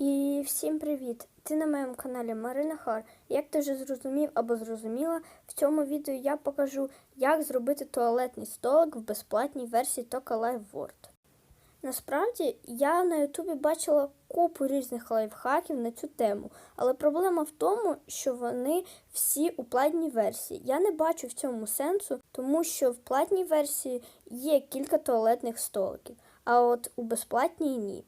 І всім привіт! Ти на моєму каналі Марина Хар. Як ти вже зрозумів або зрозуміла, в цьому відео я покажу, як зробити туалетний столик в безплатній версії Toka Live Word. Насправді я на Ютубі бачила купу різних лайфхаків на цю тему, але проблема в тому, що вони всі у платній версії. Я не бачу в цьому сенсу, тому що в платній версії є кілька туалетних столиків, а от у безплатній ні.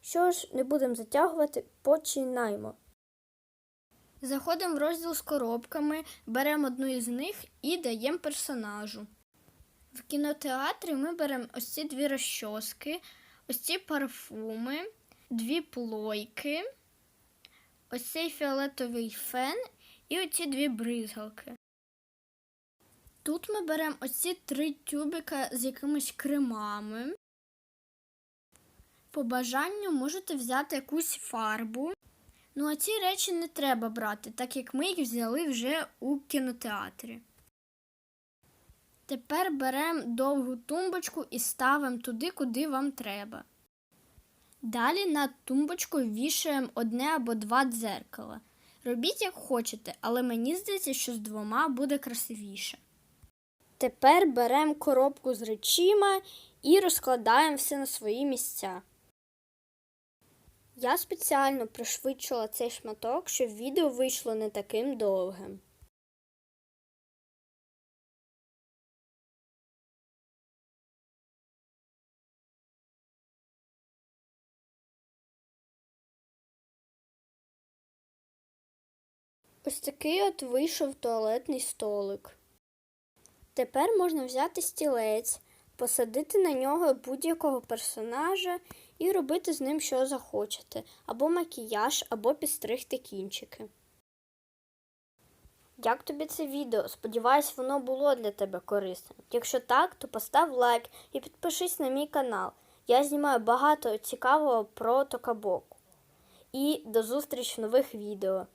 Що ж, не будемо затягувати, починаємо. Заходимо в розділ з коробками, беремо одну із них і даємо персонажу. В кінотеатрі ми беремо ось ці дві розчоски, ось ці парфуми, дві плойки, ось цей фіолетовий фен і оці дві бризгалки. Тут ми беремо ось ці три тюбика з якимись кремами. По бажанню можете взяти якусь фарбу. Ну а ці речі не треба брати, так як ми їх взяли вже у кінотеатрі. Тепер беремо довгу тумбочку і ставимо туди, куди вам треба. Далі на тумбочку вішаємо одне або два дзеркала. Робіть як хочете, але мені здається, що з двома буде красивіше. Тепер беремо коробку з речима і розкладаємо все на свої місця. Я спеціально пришвидшила цей шматок, щоб відео вийшло не таким довгим. Ось такий от вийшов туалетний столик. Тепер можна взяти стілець, посадити на нього будь-якого персонажа і робити з ним що захочете, або макіяж, або підстригти кінчики. Як тобі це відео? Сподіваюсь, воно було для тебе корисним. Якщо так, то постав лайк і підпишись на мій канал. Я знімаю багато цікавого про токабоку. І до зустрічі в нових відео.